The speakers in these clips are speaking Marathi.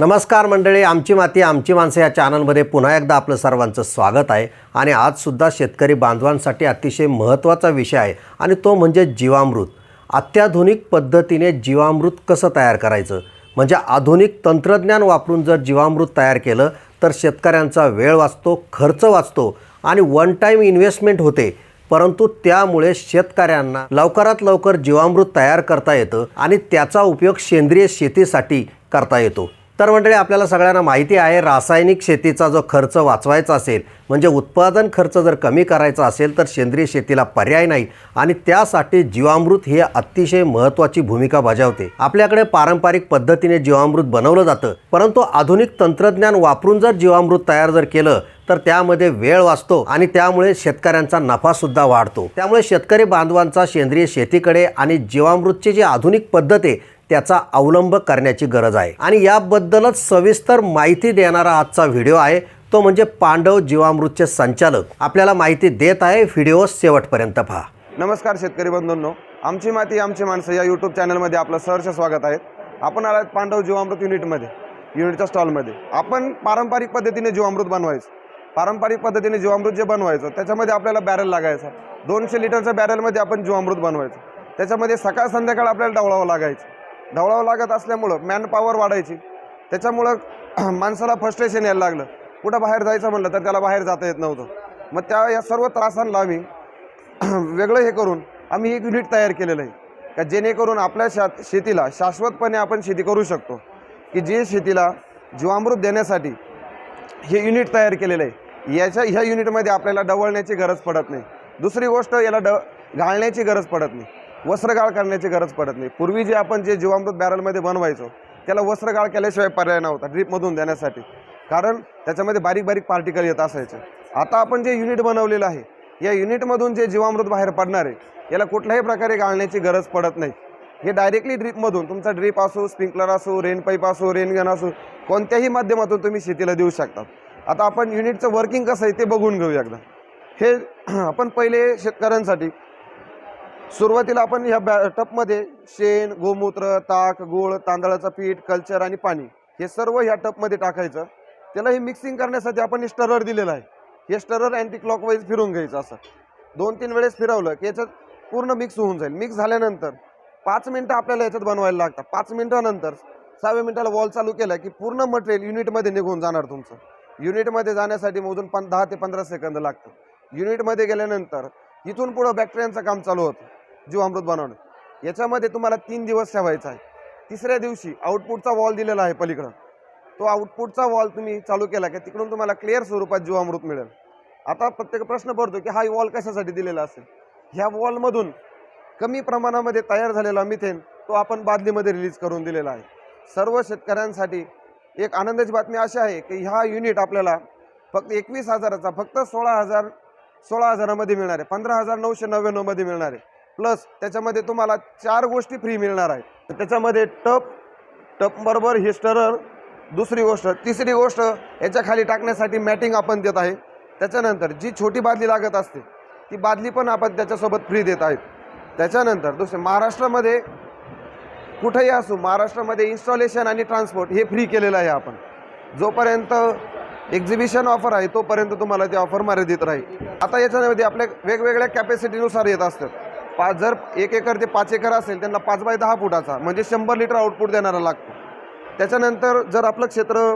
नमस्कार मंडळी आमची माती आमची माणसं या चॅनलमध्ये पुन्हा एकदा आपलं सर्वांचं स्वागत आहे. आणि आजसुद्धा शेतकरी बांधवांसाठी अतिशय महत्त्वाचा विषय आहे आणि तो म्हणजे जीवामृत. अत्याधुनिक पद्धतीने जीवामृत कसं तयार करायचं? म्हणजे आधुनिक तंत्रज्ञान वापरून जर जीवामृत तयार केलं तर शेतकऱ्यांचा वेळ वाचतो खर्च वाचतो आणि वन टाईम इन्व्हेस्टमेंट होते. परंतु त्यामुळे शेतकऱ्यांना लवकरात लवकर जीवामृत तयार करता येतं आणि त्याचा उपयोग सेंद्रिय शेतीसाठी करता येतो. तर मंडळी आपल्याला सगळ्यांना माहिती आहे रासायनिक शेतीचा जो खर्च वाचवायचा असेल म्हणजे उत्पादन खर्च जर कमी करायचा असेल तर सेंद्रिय शेतीला पर्याय नाही. आणि त्यासाठी जीवामृत हे अतिशय महत्त्वाची भूमिका बजावते. आपल्याकडे पारंपरिक पद्धतीने जीवामृत बनवलं जातं परंतु आधुनिक तंत्रज्ञान वापरून जर जीवामृत तयार जर केलं तर त्यामध्ये वेळ वाचतो आणि त्यामुळे शेतकऱ्यांचा नफासुद्धा वाढतो. त्यामुळे शेतकरी बांधवांचा सेंद्रिय शेतीकडे आणि जीवामृतची जी आधुनिक पद्धत आहे त्याचा अवलंब करण्याची गरज आहे. आणि याबद्दलच सविस्तर माहिती देणारा आजचा व्हिडिओ आहे. तो म्हणजे पांडव जीवामृतचे संचालक. आपल्याला माहिती देत आहे. व्हिडिओ शेवटपर्यंत पहा. नमस्कार शेतकरी बंधूंनो. आमची माती आमची माणसं या यूट्यूब चॅनलमध्ये आपलं सहर्ष स्वागत आहे. आपण आलात पांडव जीवामृत युनिटमध्ये युनिटच्या स्टॉलमध्ये. आपण पारंपरिक पद्धतीने जीवामृत बनवायचं. पारंपरिक पद्धतीने जीवामृत जे बनवायचं त्याच्यामध्ये आपल्याला बॅरल लागायचा. दोनशे लिटरच्या बॅरलमध्ये आपण जीवामृत बनवायचं. त्याच्यामध्ये सकाळ संध्याकाळ आपल्याला डवळावं लागायचं. ढवळावं लागत असल्यामुळं मॅनपॉवर वाढायची. त्याच्यामुळं माणसाला फ्रस्ट्रेशन यायला लागलं. कुठं बाहेर जायचं म्हणलं तर त्याला बाहेर जाता येत नव्हतं. मग त्या या सर्व त्रासांना आम्ही वेगळं हे करून आम्ही एक युनिट तयार केलेलं आहे. का जेणेकरून आपल्या शा शेतीला शाश्वतपणे आपण शेती करू शकतो. की जे शेतीला जीवामृत देण्यासाठी हे युनिट तयार केलेलं आहे. याच्या ह्या युनिटमध्ये आपल्याला डवळण्याची गरज पडत नाही. दुसरी गोष्ट याला ड घालण्याची गरज पडत नाही. वस्त्रगाळ करण्याची गरज पडत नाही. पूर्वी जे आपण जे जीवामृत बॅरलमध्ये बनवायचो त्याला वस्त्रगाळ केल्याशिवाय पर्याय नव्हता ड्रीपमधून देण्यासाठी. कारण त्याच्यामध्ये बारीक बारीक पार्टिकल येत असायचे. आता आपण जे युनिट बनवलेलं आहे या युनिटमधून जे जीवामृत बाहेर पडणार आहे याला कुठल्याही प्रकारे गाळण्याची गरज पडत नाही. हे डायरेक्टली ड्रीपमधून तुमचा ड्रीप असो स्प्रिंकलर असो रेनपाईप असो रेनगन असो कोणत्याही माध्यमातून तुम्ही शेतीला देऊ शकता. आता आपण युनिटचं वर्किंग कसं आहे ते बघून घेऊ एकदा. हे आपण पहिले शेतकऱ्यांसाठी सुरुवातीला आपण ह्या बॅ टपमध्ये शेण गोमूत्र ताक गूळ तांदळाचं पीठ कल्चर आणि पाणी हे सर्व ह्या टपमध्ये टाकायचं. त्याला हे मिक्सिंग करण्यासाठी आपण स्टरर दिलेलं आहे. हे स्टरर अँटी क्लॉकवाईज फिरून घ्यायचं असं. दोन तीन वेळेस फिरवलं की याच्यात पूर्ण मिक्स होऊन जाईल. मिक्स झाल्यानंतर पाच मिनटं आपल्याला याच्यात बनवायला लागतात. पाच मिनटानंतर सहाव्या मिनिटाला वॉल चालू केला की पूर्ण मटेरियल युनिटमध्ये निघून जाणार तुमचं. युनिटमध्ये जाण्यासाठी मोजून पण दहा ते पंधरा सेकंद लागतं युनिटमध्ये गेल्यानंतर इथून पुढं बॅक्टेरियांचं काम चालू होतं. जीवामृत बनवणं. याच्यामध्ये तुम्हाला तीन दिवस ठेवायचा आहे. तिसऱ्या दिवशी आउटपुटचा वॉल दिलेला आहे पलीकडं. तो आउटपुटचा वॉल तुम्ही चालू केला की तिकडून तुम्हाला क्लिअर स्वरूपात जीवामृत मिळेल. आता प्रत्येक प्रश्न पडतो की हा वॉल कशासाठी दिलेला असेल? ह्या वॉलमधून कमी प्रमाणामध्ये तयार झालेला मिथेन तो आपण बादलीमध्ये रिलीज करून दिलेला आहे. सर्व शेतकऱ्यांसाठी एक आनंदाची बातमी अशी आहे की ह्या युनिट आपल्याला फक्त एकवीस हजाराचा फक्त सोळा हजार सोळा हजारामध्ये मिळणार आहे. पंधरा हजार नऊशे नव्याण्णवमध्ये मिळणार आहे. प्लस त्याच्यामध्ये तुम्हाला चार गोष्टी फ्री मिळणार आहेत. त्याच्यामध्ये टप टपबरोबर हे स्टरर दुसरी गोष्ट तिसरी गोष्ट याच्या खाली टाकण्यासाठी मॅटिंग आपण देत आहे. त्याच्यानंतर जी छोटी बादली लागत असते ती बादली पण आपण त्याच्यासोबत फ्री देत आहेत. त्याच्यानंतर दुसरे महाराष्ट्रामध्ये कुठेही असू महाराष्ट्रामध्ये इन्स्टॉलेशन आणि ट्रान्सपोर्ट हे फ्री केलेलं आहे आपण. जोपर्यंत एक्झिबिशन ऑफर आहे तोपर्यंत तुम्हाला ते ऑफर मर्यादित राहील. आता याच्यामध्ये आपल्या वेगवेगळ्या कॅपॅसिटीनुसार येत असतात. पाच जर एक एकर ते पाच एकर असेल त्यांना पाच बाय दहा फुटाचा म्हणजे शंभर लिटर आउटपुट देणारा लागतो. त्याच्यानंतर जर आपलं क्षेत्र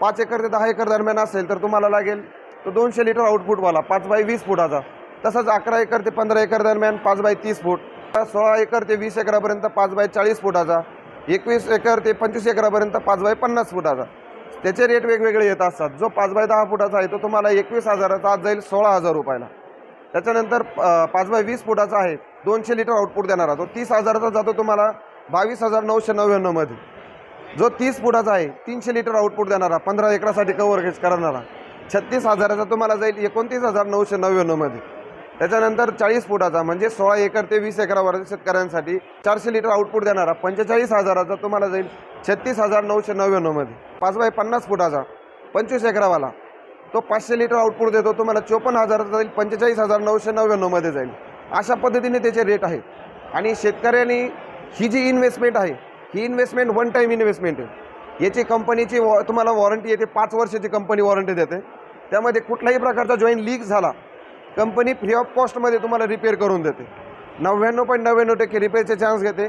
पाच एकर ते दहा एकर दरम्यान असेल तर तुम्हाला लागेल तो दोनशे लिटर आउटपुटवाला पाच बाय वीस फुटाचा. तसंच अकरा एकर ते पंधरा एकर दरम्यान पाच बाय तीस फूट. सोळा एकर ते वीस एकरापर्यंत पाच बाय चाळीस फुटाचा. एकवीस एकर ते पंचवीस एकरापर्यंत पाच बाय पन्नास फुटाचा. त्याचे रेट वेगवेगळे येत असतात. जो पाच बाय दहा फुटाचा आहे तो तुम्हाला एकवीस हजाराचा आज जाईल सोळा हजार रुपयाला. त्याच्यानंतर पाच बाय वीस फुटाचा आहे. दोनशे लिटर आउटपुट देणारा. तो तीस हजाराचा जातो तुम्हाला बावीस हजार नऊशे नव्याण्णवमध्ये जो तीस फुटाचा आहे तीनशे लिटर आउटपुट देणारा पंधरा एकरासाठी कव्हरेज करणारा छत्तीस हजाराचा तुम्हाला जाईल एकोणतीस हजार नऊशे नव्याण्णवमध्ये त्याच्यानंतर चाळीस फुटाचा म्हणजे सोळा एकर ते वीस एकरावर शेतकऱ्यांसाठी चारशे लिटर आउटपुट देणारा पंचेचाळीस हजाराचा तुम्हाला जाईल छत्तीस हजार नऊशे नव्याण्णवमध्ये पाच बाय पन्नास फुटाचा पंचवीस एकरावाला. तो पाचशे लिटर आउटपुट देतो तुम्हाला चोपन्न हजाराचा जाईल पंचेचाळीस हजार नऊशे नव्याण्णवमध्ये जाईल. अशा पद्धतीने त्याचे रेट आहेत आणि शेतकऱ्यांनी ही जी इन्व्हेस्टमेंट आहे ही इन्व्हेस्टमेंट वन टाईम इन्व्हेस्टमेंट आहे. याची कंपनीची वॉ तुम्हाला वॉरंटी येते पाच वर्षाची कंपनी वॉरंटी देते. त्यामध्ये कुठल्याही प्रकारचा जॉईन लीक झाला कंपनी फ्री ऑफ कॉस्टमध्ये तुम्हाला रिपेअर करून देते. नव्याण्णव पॉईंट नव्याण्णव टक्के रिपेअरचे चान्स घेते.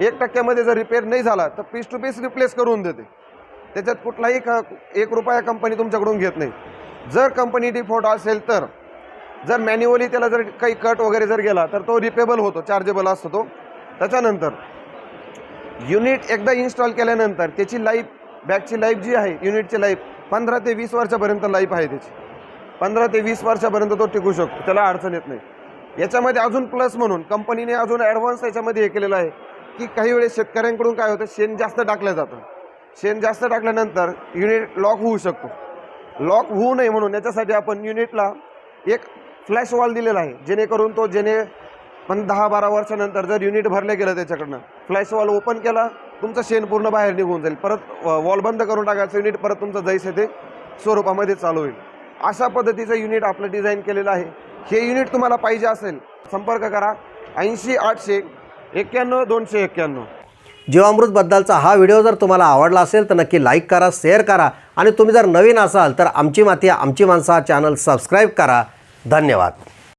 एक टक्क्यामध्ये जर रिपेअर नाही झाला तर पीस टू पीस रिप्लेस करून देते. त्याच्यात कुठलाही क एक रुपया कंपनी तुमच्याकडून घेत नाही. जर कंपनी डिफॉल्ट असेल तर जर मॅन्युअली त्याला जर काही कट वगैरे जर गेला तर तो रिपेबल होतो चार्जेबल असतो तो. त्याच्यानंतर युनिट एकदा इन्स्टॉल केल्यानंतर त्याची लाईफ बॅगची लाईफ जी आहे युनिटची लाईफ पंधरा ते वीस वर्षापर्यंत लाईफ आहे त्याची. पंधरा ते वीस वर्षापर्यंत तो टिकू शकतो त्याला अडचण येत नाही. याच्यामध्ये अजून प्लस म्हणून कंपनीने अजून ॲडव्हान्स याच्यामध्ये हे केलेलं आहे की काही वेळेस शेतकऱ्यांकडून काय होतं शेण जास्त टाकलं जातं. शेण जास्त टाकल्यानंतर युनिट लॉक होऊ शकतो. लॉक होऊ नये म्हणून याच्यासाठी आपण युनिटला एक फ्लॅश वॉल दिलेला आहे. जेणेकरून तो जेणे पण दहा बारा वर्षानंतर जर युनिट भरलं गेलं त्याच्याकडनं फ्लॅश वॉल ओपन केला तुमचं शेण पूर्ण बाहेर निघून जाईल. परत वॉल बंद करून टाकायचं युनिट परत तुमचं जैसे ते स्वरूपामध्ये चालू होईल. अशा पद्धतीचं युनिट आपलं डिझाईन केलेलं आहे. हे युनिट तुम्हाला पाहिजे असेल संपर्क करा ऐंशी आठशे एक्क्याण्णव दोनशे एक्क्याण्णव. जीवामृतबद्दलचा हा व्हिडिओ जर तुम्हाला आवडला असेल तर नक्की लाईक करा शेअर करा आणि तुम्ही जर नवीन असाल तर आमची माती आमची माणसा हा चॅनल सबस्क्राईब करा. धन्यवाद.